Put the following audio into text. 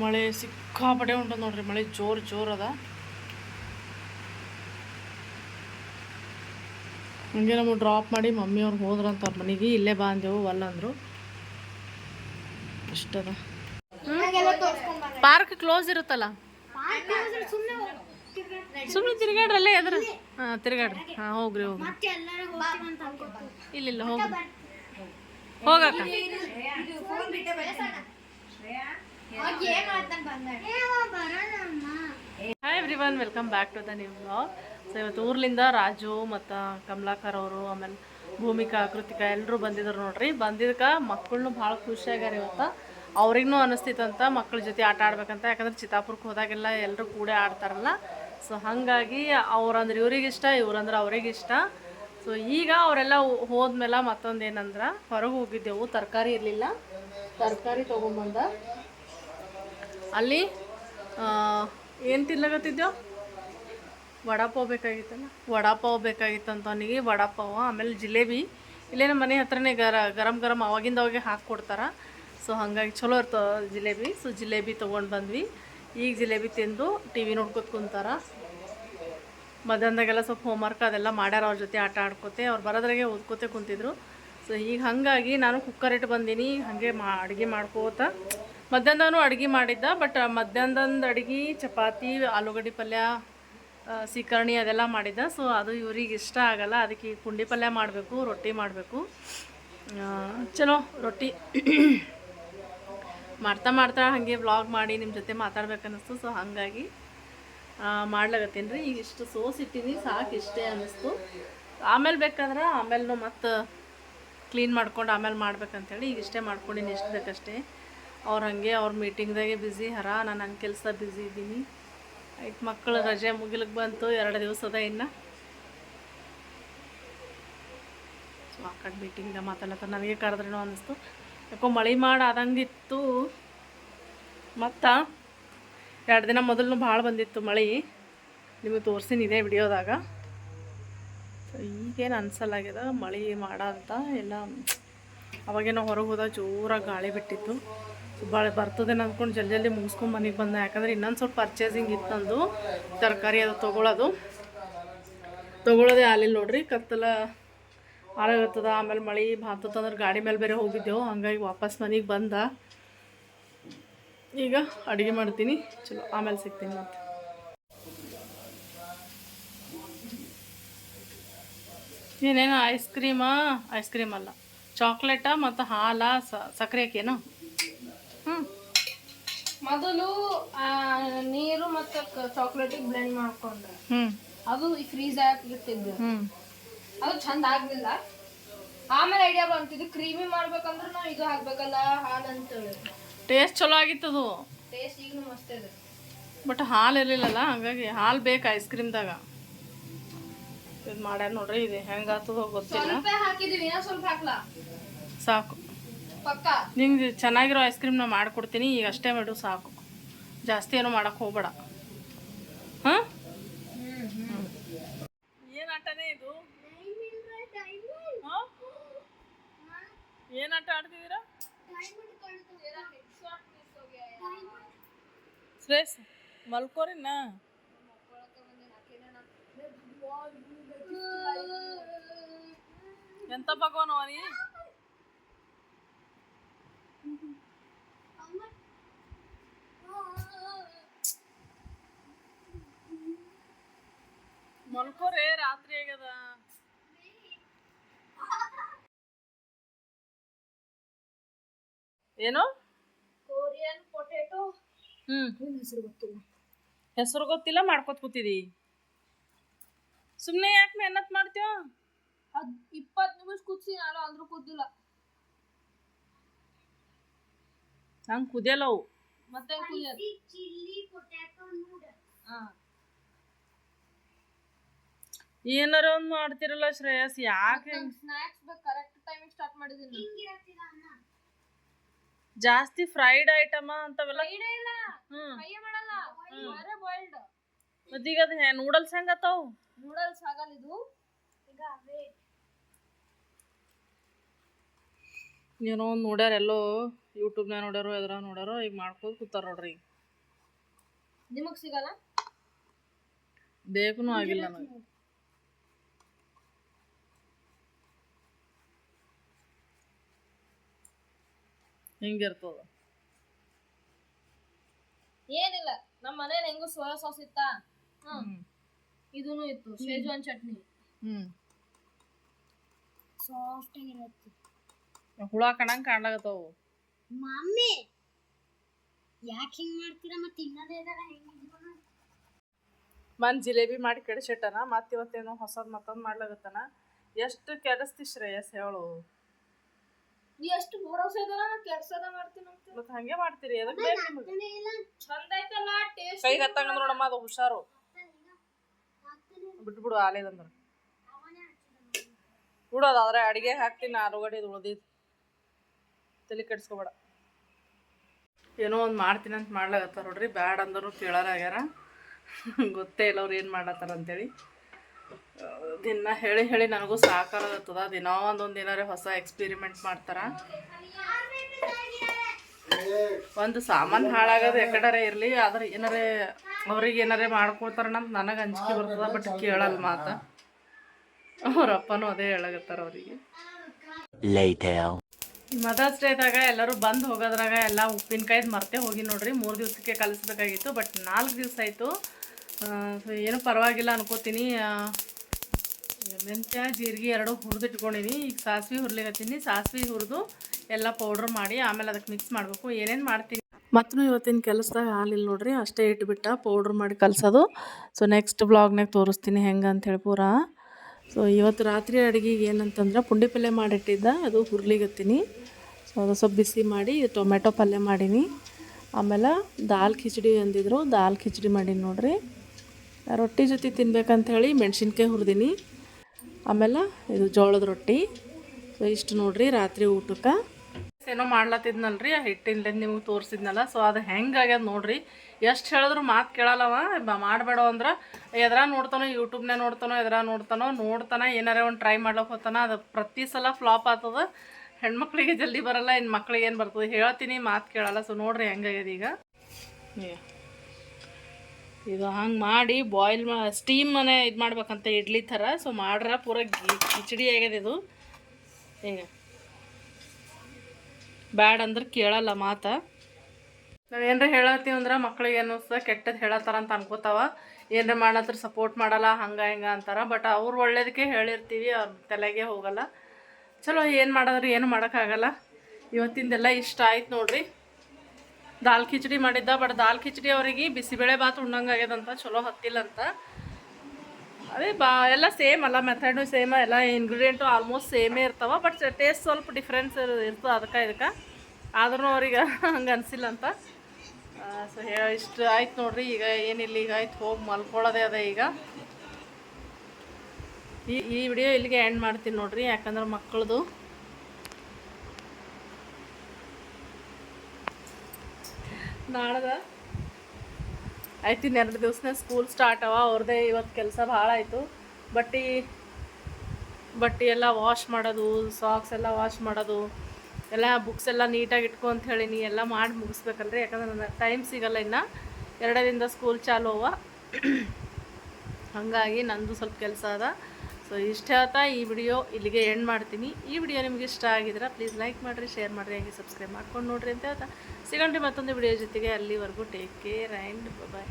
ಮಳೆ ಸಿಕ್ಕಾಪಟ್ಟೆ ಉಂಟು ನೋಡ್ರಿ, ಮಳೆ ಜೋರು ಜೋರು ಅದ. ಹಂಗೆ ನಮಗೆ ಡ್ರಾಪ್ ಮಾಡಿ ಮಮ್ಮಿ ಅವ್ರು ಹೋದ್ರಂತ ಅವ್ರ ಮನೆಗೆ, ಇಲ್ಲೇ ಬಾ ಅಂದೆವು ಅಲ್ಲ ಅಂದರು. ಅಷ್ಟದ ಪಾರ್ಕ್ ಕ್ಲೋಸ್ ಇರುತ್ತಲ್ಲ? ಸುಮ್ಮನೆ ತಿರ್ಗಾಡ್ರಲ್ಲೇ ಎದ್ರ? ಹಾಂ, ತಿರ್ಗಾಡ್ರಿ. ಹಾಂ, ಹೋಗ್ರಿ ಹೋಗ್ರಿ. ಇಲ್ಲ ಇಲ್ಲ, ಹೋಗ್ರಿ. ಹೋಗಕ್ಕ. Hi everyone welcome back to the new blog so ಇವತ್ತು ಊರ್ಲಿಂದ ರಾಜು ಮತ್ತು ಕಮಲಾಕರ್ ಅವರು ಆಮೇಲೆ ಭೂಮಿಕಾ ಕೃತಿಕ ಎಲ್ಲರೂ ಬಂದಿದ್ರು ನೋಡ್ರಿ. ಬಂದಿದ್ದಕ್ಕೆ ಮಕ್ಕಳನ್ನು ಭಾಳ ಖುಷಿಯಾಗ್ಯಾರ ಇವತ್ತು. ಅವ್ರಿಗೂ ಅನಿಸ್ತಿತ್ತಂತ ಮಕ್ಕಳ ಜೊತೆ ಆಟ ಆಡ್ಬೇಕಂತ. ಯಾಕಂದ್ರೆ ಚಿತ್ತಾಪುರಕ್ಕೆ ಹೋದಾಗೆಲ್ಲ ಎಲ್ಲರೂ ಕೂಡ ಆಡ್ತಾರಲ್ಲ. ಸೊ ಹಾಗಾಗಿ ಅವ್ರಂದ್ರೆ ಇವ್ರಿಗೆ ಇಷ್ಟ ಇವ್ರಂದ್ರೆ ಅವ್ರಿಗೆ ಇಷ್ಟ. ಸೊ ಈಗ ಅವರೆಲ್ಲ ಹೋದ್ಮೇಲೆ ಮತ್ತೊಂದು ಏನಂದ್ರೆ ಹೊರಗೆ ಹೋಗಿದ್ದೆವು. ತರಕಾರಿ ಇರಲಿಲ್ಲ. ತರಕಾರಿ ತೊಗೊಂಬಂದ ಅಲ್ಲಿ ಏನು ತಿನ್ಲಾಗತ್ತಿದ್ದೆವು ವಡಾಪಾವ್ ಬೇಕಾಗಿತ್ತಲ್ಲ? ವಡಾಪಾವ್ ಬೇಕಾಗಿತ್ತಂತ ಅವನಿಗೆ, ವಡಾಪಾವ್, ಆಮೇಲೆ ಜಿಲೇಬಿ. ಇಲ್ಲೇ ನಮ್ಮ ಮನೆ ಹತ್ರನೇ ಗರ ಗರಮ್ ಗರಮ್ ಅವಾಗಿಂದ ಅವಾಗೆ ಹಾಕ್ಕೊಡ್ತಾರೆ ಸೊ ಹಾಗಾಗಿ ಚಲೋ ಇರ್ತವೆ ಜಿಲೇಬಿ. ಸೊ ಜಿಲೇಬಿ ತೊಗೊಂಡು ಬಂದ್ವಿ. ಈಗ ಜಿಲೇಬಿ ತಿಂದು ಟಿ ವಿ ನೋಡ್ಕೊತ ಕುಂತಾರ. ಮಧ್ಯಾಹ್ನದಾಗೆಲ್ಲ ಸ್ವಲ್ಪ ಹೋಮ್ವರ್ಕ್ ಅದೆಲ್ಲ ಮಾಡ್ಯಾರ ಅವ್ರ ಜೊತೆ ಆಟ ಆಡ್ಕೋತೆ. ಅವ್ರು ಬರೋದ್ರಾಗೆ ಓದ್ಕೋತೆ ಕುಂತಿದ್ರು. ಸೊ ಈಗ ಹಾಗಾಗಿ ನಾನು ಕುಕ್ಕರ್ ಇಟ್ಟು ಬಂದೀನಿ. ಹಾಗೆ ಮಾ, ಅಡುಗೆ ಮಾಡ್ಕೋತ ಮಧ್ಯಾಹ್ನದೂ ಅಡುಗೆ ಮಾಡಿದ್ದ ಬಟ್ ಮಧ್ಯಾಹ್ನದಂದು ಅಡುಗೆ, ಚಪಾತಿ, ಆಲೂಗಡ್ಡೆ ಪಲ್ಯ ಸೀಕರ್ಣಿ ಅದೆಲ್ಲ ಮಾಡಿದ್ದ. ಸೊ ಅದು ಇವ್ರಿಗೆ ಇಷ್ಟ ಆಗಲ್ಲ. ಅದಕ್ಕೆ ಪುಂಡಿ ಪಲ್ಯ ಮಾಡಬೇಕು, ರೊಟ್ಟಿ ಮಾಡಬೇಕು. ಚಲೋ, ರೊಟ್ಟಿ. ಮಾಡ್ತಾ ಮಾಡ್ತಾ ಹಾಗೆ ವ್ಲಾಗ್ ಮಾಡಿ ನಿಮ್ಮ ಜೊತೆ ಮಾತಾಡ್ಬೇಕನ್ನಿಸ್ತು. ಸೊ ಹಾಗಾಗಿ ಮಾಡ್ಲಾಗತ್ತೀನಿ ರೀ. ಈಗ ಇಷ್ಟು ಸೋಸ್ ಇಟ್ಟೀನಿ, ಸಾಕು ಇಷ್ಟೇ ಅನ್ನಿಸ್ತು. ಆಮೇಲೆ ಬೇಕಾದ್ರೆ ಆಮೇಲೂ ಮತ್ತೆ ಕ್ಲೀನ್ ಮಾಡ್ಕೊಂಡು ಆಮೇಲೆ ಮಾಡ್ಬೇಕಂತೇಳಿ ಈಗ ಇಷ್ಟೇ ಮಾಡ್ಕೊಂಡಿನಿ ಎಷ್ಟು ಬೇಕಷ್ಟೇ. ಅವ್ರು ಹಾಗೆ ಅವ್ರ ಮೀಟಿಂಗ್ದಾಗೆ ಬ್ಯುಸಿ ಹರ, ನಾನು ನನ್ನ ಕೆಲಸ ಬ್ಯುಸಿ ಇದ್ದೀನಿ. ಆಯ್ತು ಮಕ್ಕಳು ರಜೆ ಮುಗಿಲಿಕ್ಕೆ ಬಂತು. ಎರಡು ದಿವಸದ ಇನ್ನು. ಸೊ, ಆ ಕಡೆ ಮೀಟಿಂಗ್ದಾಗ ಮಾತಾಡ್ಲತ್ತ ನನಗೆ ಕರೆದ್ರೇನೋ ಅನ್ನಿಸ್ತು. ಯಾಕೋ ಮಳೆ ಮಾಡಾದಂಗಿತ್ತು ಮತ್ತು ಎರಡು ದಿನ ಮೊದಲು ಭಾಳ ಬಂದಿತ್ತು ಮಳೆ. ನಿಮಗೆ ತೋರಿಸಿನಿ ಇದೆ ವಿಡಿಯೋದಾಗ. ಸೊ, ಈಗೇನು ಅನ್ಸಲಾಗ್ಯದ ಮಳೆ ಮಾಡ ಅಂತ ಎಲ್ಲ ಅವಾಗೇನೋ ಹೊರಗೆ ಹೋದಾಗ ಜೋರಾಗಿ ಗಾಳಿ ಬಿಟ್ಟಿತ್ತು. ಭಾಳ ಬರ್ತದೇನೋ ಅಂದ್ಕೊಂಡು ಜಲ್ದಿ ಜಲ್ದಿ ಮುಗಿಸ್ಕೊಂಡು ಮನೆಗೆ ಬಂದೆ. ಯಾಕಂದ್ರೆ ಇನ್ನೊಂದು ಸ್ವಲ್ಪ ಪರ್ಚೇಸಿಂಗ್ ಇತ್ತಂದು ತರಕಾರಿ ಅದು ತೊಗೊಳೋದು. ತೊಗೊಳೋದೇ ಆಲಿಲ್ಲ ನೋಡ್ರಿ. ಕತ್ತಲ ಹಾಳಾಗತ್ತದ. ಆಮೇಲೆ ಮಳೆ ಭಾತತ್ತಂದ್ರೆ ಗಾಡಿ ಮೇಲೆ ಬೇರೆ ಹೋಗಿದ್ದೆವು. ಹಂಗಾಗಿ ವಾಪಸ್ ಮನೆಗೆ ಬಂದ. ಈಗ ಅಡುಗೆ ಮಾಡ್ತೀನಿ. ಚಲೋ, ಆಮೇಲೆ ಸಿಗ್ತೀನಿ ಮತ್ತೆ. ಏನೇನು ಐಸ್ ಕ್ರೀಮಾ? ಐಸ್ ಕ್ರೀಮ್ ಅಲ್ಲ. ಚಾಕ್ಲೇಟ ಮತ್ತು ಹಾಲ ಸಕ್ಕರೆ ಹಾಕೇನು ಮೊದಲು ನೀರು ಮತ್ತು ಚಾಕ್ಲೇಟ್ ಬ್ಲೆಂಡ್ ಮಾಡ್ಕೊಂಡ್ರೆ. ಅದು ಫ್ರೀಸ್ ಹಾಕಿಟ್ಟಿದ್ದು ಹ್ಞೂ ಅದು ಚಂದ ಆಗ್ಲಿಲ್ಲ. ಆಮೇಲೆ ಐಡಿಯಾ ಬಂತಿದ್ದು ಕ್ರೀಮಿ ಮಾಡ್ಬೇಕಂದ್ರೆ ನಾವು ಇದು ಹಾಕ್ಬೇಕಲ್ಲ ಹಾಲು ಅಂತೇಳಿ. ಟೇಸ್ಟ್ ಚಲೋ ಆಗಿತ್ತದು ಟೇಸ್ಟ್ ಈಗಲೂ ಮಸ್ತ್ ಇದೆ. ಬಟ್ ಹಾಲು ಇರಲಿಲ್ಲಲ್ಲ ಹಾಗಾಗಿ ಹಾಲು ಬೇಕು ಐಸ್ ಕ್ರೀಮ್ದಾಗ ಇದು ಮಾಡ್ಯಾರ ನೋಡ್ರಿ ಇದು ಹೆಂಗೆ ಆಗ್ತದೋ ಗೊತ್ತಿಲ್ಲ. ಸ್ವಲ್ಪ ಹಾಕಿದೀವಿ ಸ್ವಲ್ಪ ಹಾಕ್ಲಾ? ಸಾಕು. ನಿಂಗೆ ಚೆನ್ನಾಗಿರೋ ಐಸ್ ಕ್ರೀಮ್ ನಾ ಮಾಡಿಕೊಡ್ತೀನಿ, ಈಗ ಅಷ್ಟೇ ಮಾಡು, ಸಾಕು. ಜಾಸ್ತಿ ಏನು ಮಾಡೋಕೆ ಹೋಗ್ಬೇಡ. ಹಾಂ? ಏನು ಆಟನೇ ಇದು? ಏನು ಆಟ ಆಡ್ತಿದ್ದೀರಾ? ಶ್ರೇಯಸ್, ಮಲ್ಕೋರಿನ? ಎಂತ ಭಗವಾನ್ ಅವನಿ ಮಲ್ಕೋರೆ ರಾತ್ರಿ ಆಗ್ಯದ? ಏನು? Korean potato hmm. ಹೆಸರು ಗೊತ್ತಿಲ್ಲ. ಹೆಸರು ಗೊತ್ತಿಲ್ಲ ಮಾಡ್ಕೊತ ಕೂತಿದಿ. ಸುಮ್ಮನೆ ಯಾಕೆ ಮೆಹನತ್ ಮಾಡ್ತೀವ ಅದ್ ಇಪ್ಪತ್ತು ನಿಮಿಷ ಕೂತ್ಸಿ ನಾನು ಅಂದ್ರೂ ಕುದ್ದಿಲ್ಲ ನಂಗೆ ಕುದಿಯಲ್ಲವು ಮತ್ತೆ ಏನಾರ ಒಂದು ಮಾಡ್ತಿರಲ್ಲ ಶ್ರೇಯಸ್ ಯಾಕೆ ಸ್ನಾಕ್ಸ್ ಬೇಕು ಕರೆಕ್ಟ್ ಟೈಮಿಗೆ ಸ್ಟಾರ್ಟ್ ಮಾಡಿದ್ದೀನಿ. ಜಾಸ್ತಿ ಫ್ರೈಡ್ ಐಟಮ ಅಂತವೆಲ್ಲ? ಐಡಿಯಾ ಇಲ್ಲ. ಹ್ಮ್. ಫ್ರೈ ಮಾಡಲ್ಲ. ಬರೇ ಬಾಯ್ಲ್ಡ್ ಮತ್ತೀಗ ಅದು ನೂಡಲ್ಸ್ ಹೆಂಗತ್ತವು ನೂಡಲ್ಸ್ ಆಗಲ್ಲ ಇದು. ಈಗ ಏನೋ ಒಂದು ನೋಡ್ಯಾರ ಎಲ್ಲೋ ಯೂಟ್ಯೂಬ್ನಾಗ ನೋಡ್ಯಾರೋ ಎದ್ರ ನೋಡ್ಯಾರೋ ಈಗ ಮಾಡ್ಕೊಂಡು ಕೂತಾರ ನೋಡ್ರಿ ಈಗ. ನಿಮಗ್ ಸಿಗಲ್ಲ? ಬೇಕೂ ಆಗಿಲ್ಲ ನನಗೆ ಹಿಂಗಿರ್ತದ. ಏನಿಲ್ಲ ನಮ್ಮ ಮನೇಲಿ ಹೆಂಗು ಸೋಯಾ ಸಾಸ್ ಇತ್ತ? ಹ್ಮ್. ಇದೂನು ಇತ್ತು ಶೇಜ್ವಾನ್ ಚಟ್ನಿ. ಹ್ಞೂ ಸಾಫ್ಟ್ ಆಗಿರತ್ತೆ ಹುಳ ಕಣಂಗ್ ಕಾಣ್ಲಾಗತ್ತವು. ಮಮ್ಮಿ ಯಾಕೆ ಹಿಂಗ್ ಮಾಡ್ತೀರಾ ಮತ್ತೆ ಇನ್ನದೇ ಇದಾರ ಮನ್ ಜಿಲೇಬಿ ಮಾಡಿ ಕೆಡಿಸಿಟ್ಟನ ಮತ್ತೆ ಇವತ್ತೇನೋ ಹೊಸದ್ ಮತ್ತೊಂದು ಮಾಡ್ಲಾಗತ್ತನ. ಎಷ್ಟು ಕೆಡಿಸ್ತಿ ಶ್ರೇಯಸ್ ಹೇಳು. ಎಷ್ಟು ಭರೋಸೆ ಇದಲ್ಲ ನಾ ಕೆಲ್ಸದ ಮಾಡ್ತೀನಿ ಅಂತ. ಮತ್ತೆ ಹಂಗೆ ಮಾಡ್ತೀರಿ ಅದಕ್ಕೆ ಬೇಕು ನಿಮಗೆ? ಚಂದ ಐತಲ್ಲ ಟೇಸ್ಟ್ ಕೈ ಹತ್ತಂಗ ನೋಡಮ್ಮ ಅದು ಹುಷಾರು. ಬಿಟ್ಬಿಡು ಆಲೇದಂದ್ರ. ಬಿಡು ಅದು ಆದ್ರೆ ಅಡಿಗೆ ಹಾಕ್ತೀನಿ ಆಲೂಗಡ್ಡೆ ಉಳ್ದಿದ್ದು ತಲೆ ಕೆಡ್ಸ್ಕೊಬೇಡ. ಏನೋ ಒಂದು ಮಾಡ್ತೀನಿ ಅಂತ ಮಾಡ್ಲಾಗತ್ತ ನೋಡ್ರಿ, ಬ್ಯಾಡ ಅಂದ್ರು ಕೇಳಾರಾಗ್ಯಾರ ಗೊತ್ತೇ ಇಲ್ಲ ಅವ್ರು ಏನು ಮಾಡ್ಲತ್ತಾರ ಅಂತೇಳಿ. ದಿನ ಹೇಳಿ ಹೇಳಿ ನನಗೂ ಸಾಕಾಗತ್ತದ, ದಿನ ಒಂದೊಂದು ಏನಾರ ಹೊಸ ಎಕ್ಸ್ಪೆರಿಮೆಂಟ್ ಮಾಡ್ತಾರ. ಒಂದು ಸಾಮಾನು ಹಾಳಾಗೋದು ಎಕಡಾರೆ ಇರಲಿ, ಆದ್ರೆ ಏನಾರೇ ಅವ್ರಿಗೆ ಏನಾರೇ ಮಾಡ್ಕೊಳ್ತಾರ ಅಂತ ನನಗೆ ಅಂಜಿಕೆ ಬರ್ತದ ಬಟ್ ಕೇಳಲ್ಲ ಮಾತ. ಅವ್ರ ಅದೇ ಹೇಳಾಗತ್ತಾರ ಅವರಿಗೆ. ಮದರ್ಸ್ ಡೇದಾಗ ಎಲ್ಲರೂ ಬಂದು ಹೋಗೋದ್ರಾಗ ಎಲ್ಲ ಉಪ್ಪಿನಕಾಯ್ದು ಮರ್ತೆ ಹೋಗಿ ನೋಡ್ರಿ. ಮೂರು ದಿವಸಕ್ಕೆ ಕಲಿಸ್ಬೇಕಾಗಿತ್ತು, ಬಟ್ ನಾಲ್ಕು ದಿವಸ ಆಯಿತು. ಏನು ಪರವಾಗಿಲ್ಲ ಅನ್ಕೋತೀನಿ. ಮೆಂತ್ಯ, ಜೀರಿಗೆ ಎರಡು ಹುರಿದಿಟ್ಕೊಂಡಿನಿ. ಈಗ ಸಾಸಿವೆ ಹುರ್ಲಿಕತ್ತೀನಿ ಸಾಸಿವೆ ಹುರಿದು ಎಲ್ಲ ಪೌಡ್ರ್ ಮಾಡಿ ಆಮೇಲೆ ಅದಕ್ಕೆ ಮಿಕ್ಸ್ ಮಾಡಬೇಕು. ಏನೇನು ಮಾಡ್ತೀನಿ? ಮತ್ತು ಇವತ್ತಿನ ಕೆಲಸದಾಗ ಹಾಲಿಲ್ಲ ನೋಡ್ರಿ. ಅಷ್ಟೇ ಇಟ್ಬಿಟ್ಟ ಪೌಡ್ರ್ ಮಾಡಿ ಕಲಿಸೋದು. ಸೊ ನೆಕ್ಸ್ಟ್ ಬ್ಲಾಗ್ನಾಗ ತೋರಿಸ್ತೀನಿ ಹೆಂಗೆ ಅಂತೇಳಿ ಪೂರ. ಸೊ ಇವತ್ತು ರಾತ್ರಿ ಅಡುಗೆಗೆ ಏನಂತಂದ್ರೆ ಪುಂಡಿ ಪಲ್ಯ ಮಾಡಿಟ್ಟಿದ್ದ, ಅದು ಹುರ್ಲಿಗತ್ತೀನಿ ಸೊ ಅದು ಸ್ವಲ್ಪ ಬಿಸಿ ಮಾಡಿ ಟೊಮೆಟೊ ಪಲ್ಯ ಮಾಡೀನಿ. ಆಮೇಲೆ ದಾಲ್ ಖಿಚಡಿ ಅಂದಿದ್ರು, ದಾಲ್ ಖಿಚಡಿ ಮಾಡೀನಿ ನೋಡ್ರಿ. ರೊಟ್ಟಿ ಜೊತೆ ತಿನ್ಬೇಕಂತ ಹೇಳಿ ಮೆಣಸಿನ್ಕಾಯಿ ಹುರಿದೀನಿ. ಆಮೇಲೆ ಇದು ಜೋಳದ ರೊಟ್ಟಿ. ಸೊ ಇಷ್ಟು ನೋಡ್ರಿ ರಾತ್ರಿ ಊಟಕ್ಕೆ. ಏನೋ ಮಾಡ್ಲತ್ತಿದ್ನಲ್ರಿ, ಆ ಹಿಟ್ಟಿಂದ ನಿಮಗೆ ತೋರಿಸಿದ್ನಲ್ಲ ಸೊ ಅದು ಹೆಂಗಾಗ್ಯದ ನೋಡ್ರಿ. ಎಷ್ಟು ಹೇಳಿದ್ರು ಮಾತು ಕೇಳಲ್ಲವ ಮಾಡಬೇಡ ಅಂದ್ರೆ, ಎದ್ರ ನೋಡ್ತಾನೋ ಯೂಟ್ಯೂಬ್ನೇ ನೋಡ್ತಾನೋ, ಎದ್ರ ನೋಡ್ತಾನೋ, ನೋಡ್ತಾನೆ, ಏನಾರ ಒಂದು ಟ್ರೈ ಮಾಡ್ಲಕ್ಕೆ ಹೋಗ್ತಾನ, ಅದು ಪ್ರತಿ ಸಲ ಫ್ಲಾಪ್ ಆಗ್ತದ. ಹೆಣ್ಮಕ್ಳಿಗೆ ಜಲ್ದಿ ಬರಲ್ಲ ಇನ್ನು ಮಕ್ಳಿಗೆ ಏನು ಬರ್ತದೆ, ಹೇಳ್ತೀನಿ, ಮಾತು ಕೇಳಲ್ಲ ಸೊ ನೋಡ್ರಿ ಹೆಂಗಾಗ್ಯದ ಈಗ. ಇದು ಹಂಗೆ ಮಾಡಿ ಬಾಯ್ಲ್ ಮಾ ಸ್ಟೀಮ್ ಮನೆ ಇದು ಮಾಡ್ಬೇಕಂತ ಇಡ್ಲಿ ಥರ ಸೊ ಮಾಡ್ರ, ಪೂರ ಕಿಚಡಿ ಆಗ್ಯದ ಇದು. ಈಗ. ಬ್ಯಾಡ್ ಅಂದ್ರೆ ಕೇಳಲ್ಲ ಮಾತ. ನಾವು ಏನಾರ ಹೇಳತ್ತೀವಿ ಅಂದ್ರೆ ಮಕ್ಳಿಗೆ ಅನ್ನಿಸ್ತದೆ ಕೆಟ್ಟದ್ದು ಹೇಳತ್ತಾರ ಅಂತ ಅನ್ಕೋತಾವ. ಏನ್ರ ಮಾಡತ್ರ ಸಪೋರ್ಟ್ ಮಾಡಲ್ಲ, ಹಂಗೆ, ಹಿಂಗೆ ಅಂತಾರ. ಬಟ್ ಅವ್ರು ಒಳ್ಳೇದಕ್ಕೆ ಹೇಳಿರ್ತೀವಿ, ಅವ್ರ ತಲೆಗೆ ಹೋಗಲ್ಲ. ಚಲೋ, ಏನು ಮಾಡಿದ್ರೆ, ಏನು ಮಾಡೋಕ್ಕಾಗಲ್ಲ. ಇವತ್ತಿಂದೆಲ್ಲ ಇಷ್ಟ ಆಯ್ತು ನೋಡ್ರಿ. ದಾಲ್ ಖಿಚಡಿ ಮಾಡಿದ್ದ ಬಟ್ ದಾಲ್ ಖಿಚಡಿ ಅವರಿಗೆ ಬಿಸಿಬೇಳೆ ಬಾತ್ ಉಣ್ಣಂಗೆ ಚಲೋ ಹತ್ತಿಲ್ಲ ಅಂತ. ಅದೇ ಬಾ, ಎಲ್ಲ ಸೇಮ್ ಅಲ್ಲ ಮೆಥಡು ಸೇಮ್ ಎಲ್ಲ ಇಂಗ್ರೀಡಿಯೆಂಟು ಆಲ್ಮೋಸ್ಟ್ ಸೇಮೇ ಇರ್ತಾವ. ಬಟ್ ಟೇಸ್ಟ್ ಸ್ವಲ್ಪ ಡಿಫ್ರೆನ್ಸ್ ಇರ್ತದೆ, ಅದಕ್ಕೆ, ಇದಕ್ಕೆ. ಆದ್ರೂ ಅವ್ರಿಗೆ ಹಂಗೆ ಅನಿಸಿಲ್ಲ ಅಂತ. ಸೊ ಇಷ್ಟು ಆಯ್ತು ನೋಡ್ರಿ, ಈಗ ಏನಿಲ್ಲ, ಈಗ ಆಯ್ತು, ಹೋಗಿ ಮಲ್ಕೊಳ್ಳೋದೇ ಅದ ಈಗ. ಈ ಈ ವಿಡಿಯೋ ಇಲ್ಲಿಗೆ ಎಂಡ್ ಮಾಡ್ತೀನಿ ನೋಡ್ರಿ, ಯಾಕಂದ್ರೆ ಮಕ್ಕಳದು. ನಾಳದ ಆಯ್ತು, ಇನ್ನೆರಡು ದಿವ್ಸನ ದಿವಸನೇ ಸ್ಕೂಲ್ ಸ್ಟಾರ್ಟ್ ಅವ, ಅವ್ರದೇ ಇವತ್ತು ಕೆಲಸ ಭಾಳ ಆಯಿತು. ಬಟ್ಟೆ ಬಟ್ಟೆ ಎಲ್ಲ ವಾಶ್ ಮಾಡೋದು ಸಾಕ್ಸ್ ಎಲ್ಲ ವಾಶ್ ಮಾಡೋದು. ಎಲ್ಲ ಬುಕ್ಸ್ ಎಲ್ಲ ನೀಟಾಗಿ ಇಟ್ಕೊ ಅಂತ ಹೇಳಿ ನೀ ಎಲ್ಲ ಮಾಡಿ ಮುಗಿಸ್ಬೇಕಲ್ರಿ ಯಾಕಂದ್ರೆ ನನಗೆ ಟೈಮ್ ಸಿಗಲ್ಲ ಇನ್ನು. ಎರಡರಿಂದ ಸ್ಕೂಲ್ ಚಾಲು ಅವ. ಹಾಗಾಗಿ ನಂದು ಸ್ವಲ್ಪ ಕೆಲಸ ಅದ. ಸೊ ಇಷ್ಟ ಹೇಳ್ತಾ ಈ ವಿಡಿಯೋ ಇಲ್ಲಿಗೆ ಎಂಡ್ ಮಾಡ್ತೀನಿ. ಈ ವಿಡಿಯೋ ನಿಮಗೆ ಇಷ್ಟ ಆಗಿದ್ರೆ ಪ್ಲೀಸ್ ಲೈಕ್ ಮಾಡಿರಿ ಶೇರ್ ಮಾಡಿರಿ, ಹಾಗೆ ಸಬ್ಸ್ಕ್ರೈಬ್ ಮಾಡ್ಕೊಂಡು ನೋಡಿರಿ ಅಂತ ಹೇಳ್ತಾ. ಸಿಗೋಣ್ರಿ ಮತ್ತೊಂದು ವಿಡಿಯೋ ಜೊತೆಗೆ. ಅಲ್ಲಿವರೆಗೂ ಟೇಕ್ ಕೇರ್ ಆ್ಯಂಡ್ ಬಾಯ್